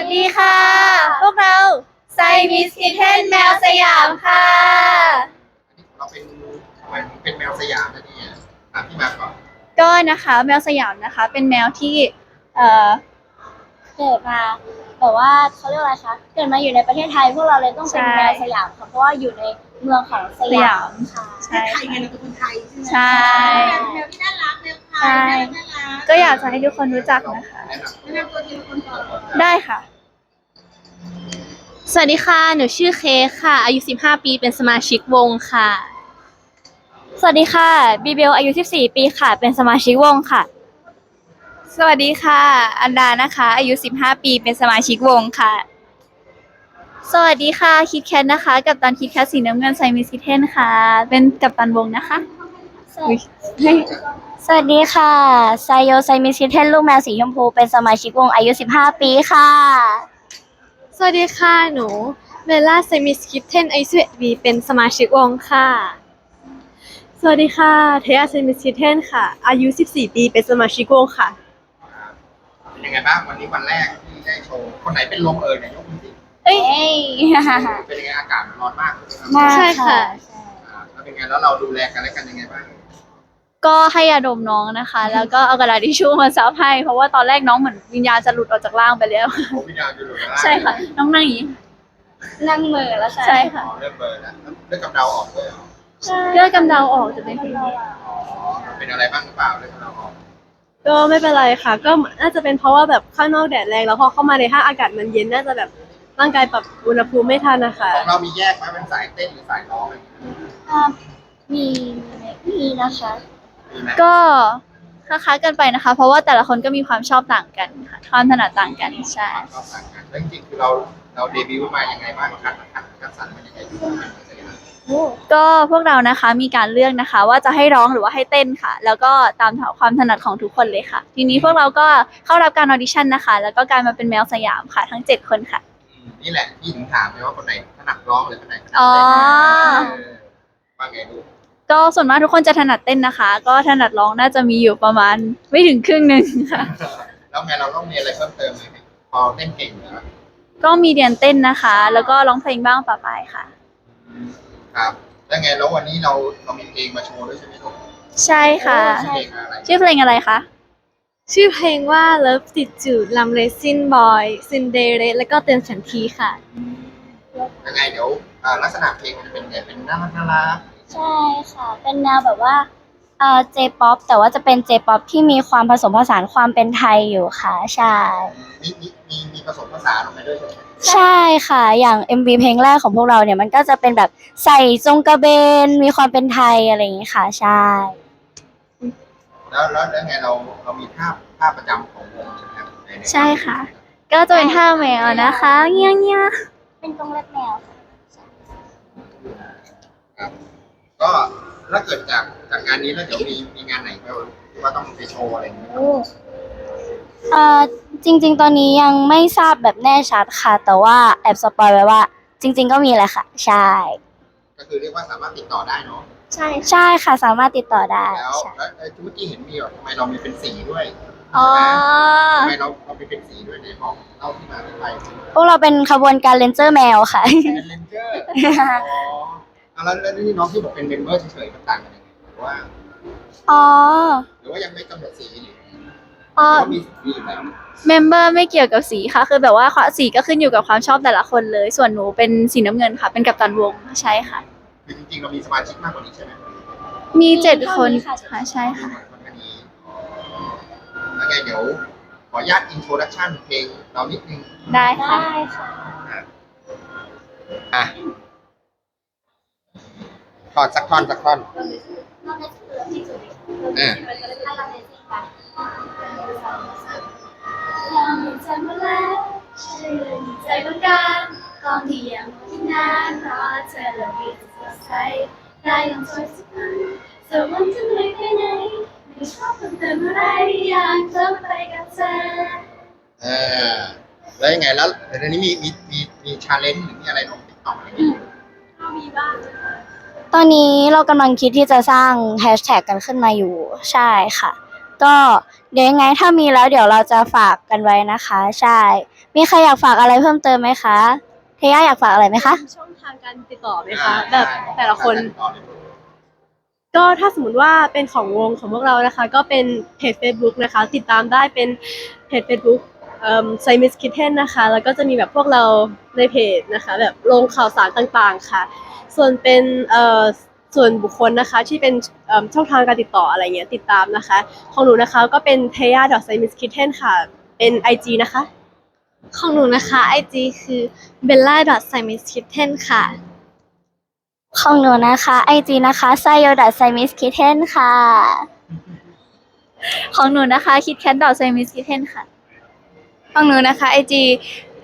วัสดีค่ะ พวกเราไซมิสคิเทนแมวสยามค่ะ เราเป็นทำไมถึงเป็นแมวสยามนะเนี่ยถามพี่มาก่อนก็นะคะแมวสยามนะคะ เป็นแมวที่เอ่อเกิดมาแต่ว่าเขาเรียกว่าอะไรคะเกิดมาอยู่ในประเทศไทย พวกเราเลยต้องเป็นใช่แมวสยามค่ะเพราะว่าอยู่ในเมืองของสสยายามมค่ะ ใช่ไทยไงเราเป็นคนไทยใช่ไหมใช่ แมวที่น่ารักแมวไทยใช่น่ารักน่ารัก ก็อยากจะให้ทุกคนรู้จักนะคะ แนะนแนะนำตัวทีละคนก่อนได้ค่ะ สวัสดีค่ะ หนูชื่อเค้กค่ะ อายุ 15 ปี เป็นสมาชิกวงค่ะ สวัสดีค่ะบีเบลอายุ 14 ปีค่ะ เป็นสมาชิกวงค่ะ สวัสดีค่ะ อันดานะคะ อายุ 15 ปี เป็นสมาชิกวงค่ะ สวัสดีค่ะ คิดแคทนะคะ กับตันคิดแคทสีน้ำเงินไซมิสคิเทนค่ะ เป็นกัปตันวงนะคะอุ๊ยเฮ้ย สวัสดีค่ะไซโยไซมิซิเทนลูกแมวสีชมพู เป็นสมาชิกวงอายุ 15 ปีค่ะ สวัสดีค่ะ หนูเมล่าเซมิสคิปเทนอายุ11ปีเป็นสมาชิกวงค่ะ สวัสดีค่ะ เทยาเซมิสคิปเทนค่ะ อายุ 14 ปีเป็นสมาชิกวงค่ะำเป็นยังไงบ้างวันนี้วันแรกที่ได้โชว์ คนไหนเป็นลมเอ่ยเนี่ยยกมือสิเอ้ยเป็นยังไงอากาศร้อนมากใช่ไหมครับใช่ค่ะอ่า แล้วเป็นไง แล้วเราดูแลกันและกันยังไงบ้างก็ให้ยาดมน้องนะคะ แล้วก็เอากระดาษทิชชู่มาซับให้ เพราะว่าตอนแรกน้องเหมือนวิญญาณจะหลุดออกจากร่างไปแล้ว ผมวิญญาณจะหลุดแล้วใช่ค่ะ น้องนั่งอย่างนี้ นั่งมือแล้วค่ะใช่ค่ะอ๋อเริ่มเบลอร์แล้วเลือดกำเดาออกด้วยเหรอเลือดกำเดาออกจะเป็นแบบนี้อ๋อเป็นอะไรบ้างหรือเปล่าเลือดกำเดาออกก็ไม่เป็นไรค่ะ ก็น่าจะเป็นเพราะว่าแบบข้างนอกแดดแรงแล้วพอเข้ามาในห้างอากาศมันเย็นน่าจะแบบ ร่างกายปรับอุณหภูมิไม่ทันนะคะ ของเรามีแยกไหมเป็นสายเต้นหรือสายร้องอะไรอย่างเงี้ยอ่ามีมีนะคะ มีไหมก็คล้ายๆกันไปนะคะ เพราะว่าแต่ละคนก็มีความชอบต่างกันค่ะความถนัดต่างกันใช่ชอบต่างกันแล้วจริงๆคือเราเราเดบิวต์มายังไงบ้างคัดคัดคัดสรรมายังไงบ้างก็พวกเรานะคะมีการเลือกนะคะ ว่าจะให้ร้องหรือว่าให้เต้นค่ะ แล้วก็ตามความถนัดของทุกคนเลยค่ะ ทีนี้พวกเราก็เข้ารับการออดิชั่นนะคะ แล้วก็กลายมาเป็นแมวสยามค่ะทั้ง 7 คนค่ะอืม นี่แหละพี่ถึงถามเลยว่าคนไหนถนัดร้องหรือคนไหนถนัดอ๋อเต้นเออว่าไงลูกก็ส่วนมากทุกคนจะถนัดเต้นนะคะ ก็ถนัดร้องน่าจะมีอยู่ประมาณไม่ถึงครึ่งหนึ่งค่ะ แล้วไงเราต้องมีอะไรเพิ่มเติมไหมพอเต้นเก่งแล้ว ก็มีเรียนเต้นนะคะ แล้วก็ร้องเพลงบ้างปะปายค่ะ ครับแล้วไงแล้ววันนี้เราเรามีเพลงมาโชว์ด้วยใช่ไหมลูกใช่ค่ะชื่อเพลงอะไรชื่อเพลงอะไรคะ ชื่อเพลงว่า Love ติดจูดลำเลซินบอยซินเดเรสแล้วก็เตือนฉันทีค่ะ ยังไงเดี๋ยวอ่าลักษณะเพลงมันจะเป็นไงเป็นน่ารักน่ารักใช่ค่ะ เป็นแนวแบบว่าเอ่อ J-POP แต่ว่าจะเป็น J-POP ที่มีความผสมผสานความเป็นไทยอยู่ค่ะ ใช่ มีมีมีมีผสมผสานลงไปด้วยใช่ไหมใช่ค่ะ อย่าง MV เพลงแรกของพวกเราเนี่ยมันก็จะเป็นแบบใส่จงกระเบน มีความเป็นไทยอะไรอย่างงี้ค่ะ ใช่ แล้วแล้วแล้วไงเราเรามีภาพภาพประจำของวงใช่ไหมครับนๆใช่ค่ะ ก็จะเป็นท่าแมวนะคะ เงี้ยเงี้ยเป็นตรงเล็บแมวครับก็ถ้าเกิดจากจากงานนี้แล้วเดี๋ยวมีมีงานไหนก็ที่ว่าต้องไปโชว์อะไรอย่างเงี้ยเอ่อจริง ๆ ตอนนี้ยังไม่ทราบแบบแน่ชัดค่ะ แต่ว่าแอบสปอยไว้ว่า จริง ๆ ก็มีแหละค่ะ ใช่ ก็คือเรียกว่าสามารถติดต่อได้เนาะ ใช่ใช่ค่ะสามารถติดต่อได้แล้วใช่แล้วแล้วเมื่อกี้เห็นมีแบบทำไมเรามีเป็นสีด้วยอ๋อ ทำไมเราเรามีเป็นสีด้วยในบอกเล่าที่มาที่ไปพวกเราเป็นขบวนการเลนเจอร์แมวค่ะ เป็นเลนเจอร์อ๋ออะแล้วแล้วนี่น้องที่บอกเป็นเมมเบอร์เฉยๆมันต่างกันยังไงหรือว่า อ๋อ หรือว่ายังไม่กำหนดสีหรืออ๋อ ว่ามีสีอยู่แล้วเมมเบอร์ไม่เกี่ยวกับสีค่ะ คือแบบว่าสีก็ขึ้นอยู่กับความชอบแต่ละคนเลย ส่วนหนูเป็นสีน้ำเงินค่ะ เป็นกัปตันวงใช่ค่ะ คือจริงๆเรามีสมาชิกมากกว่านี้ใช่ไหมมีเจ็ดคนมีค่ะค่ะใช่ค่ะ มันก็ดีแล้วไงเดี๋ยวขออนุญาตอินโทรดักชันเพลงเรานิดนึงได้ค่ะ ได้ค่ะอะถอดสักท่อนสักท่อน เออ ได้ยังสวยสักวันสวรรค์จะเหนื่อยแค่ไหนไม่ชอบเพิ่มเติมอะไรอยากจะไปกับเธอเออแล้วยังไงแล้วเดี๋ยวนี้มีมีมีมีชาเลนจ์หรือมีอะไรลงติ๊กต็อกอะไรอย่างเงี้ยตอนนี้เรากำลังคิดที่จะสร้างแฮชแท็กกันขึ้นมาอยู่ใช่ค่ะ ก็เดี๋ยวยังไงถ้ามีแล้วเดี๋ยวเราจะฝากกันไว้นะคะ ใช่ มีใครอยากฝากอะไรเพิ่มเติมไหมคะเทย่าอยากฝากอะไรไหมคะ ช่อง ทางการติดต่อไหมคะแบบแต่ละคนต่อเลยก็ถ้าสมมติว่าเป็นของวงของพวกเรานะคะ ก็เป็นเพจ Facebook นะคะ ติดตามได้เป็นเพจ Facebook เอ่อ s i m i s Kitten นะคะ แล้วก็จะมีแบบพวกเราในเพจนะคะ แบบลงข่าวสารต่างๆค่ะ ส่วนเป็นเอ่อส่วนบุคคลนะคะ ที่เป็นเอิ่มช่องทางการติดต่ออะไรเงี้ยติดตามนะคะ ของหนูนะคะก็เป็น t e y a s i m i s Kitten ค่ะ เป็น IG นะคะ ของหนูนะคะ IG คือ bella s i m i s Kitten ค่ะ ของหนูนะคะไอจีนะคะไซโยดัไซมิสคิเทนค่ะ ของหนูนะคะคิดแคทดอทไซมิสกิเทนค่ะ ของหนูนะคะไอจี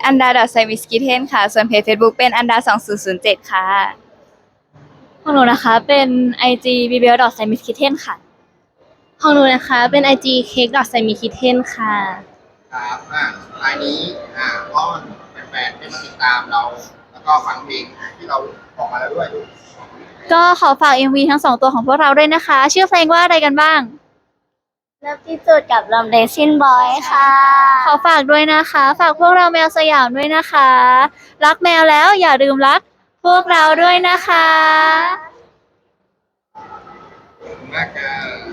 อันดาดอทไซมิสกิเทนค่ะ ส่วนเพจ Facebook เป็นอันดาสองศูนย์ศูนย์เจ็ดค่ะ ของหนูนะคะเป็นไอจีบีเบลดอทไซมิสกิเทนค่ะ ของหนูนะคะเป็น IG cake s i m i s Kitten ค่ะ ครับอ่าสุดท้ายนี้อ่าอ้อนแฟนๆให้มาติดตามเรา แล้วก็ฟังเพลงที่เราออกมาแล้วด้วย ก็ขอฝาก MV ทั้งสองตัวของพวกเราด้วยนะคะ ชื่อเพลงว่าอะไรกันบ้างเริ่มที่จุดกับลำเดซินบอยค่ะ ขอฝากด้วยนะคะ ฝากพวกเราแมวสยามด้วยนะคะ รักแมวแล้วอย่าลืมรัก พวกเราด้วยนะคะ ขอบคุณมากครับ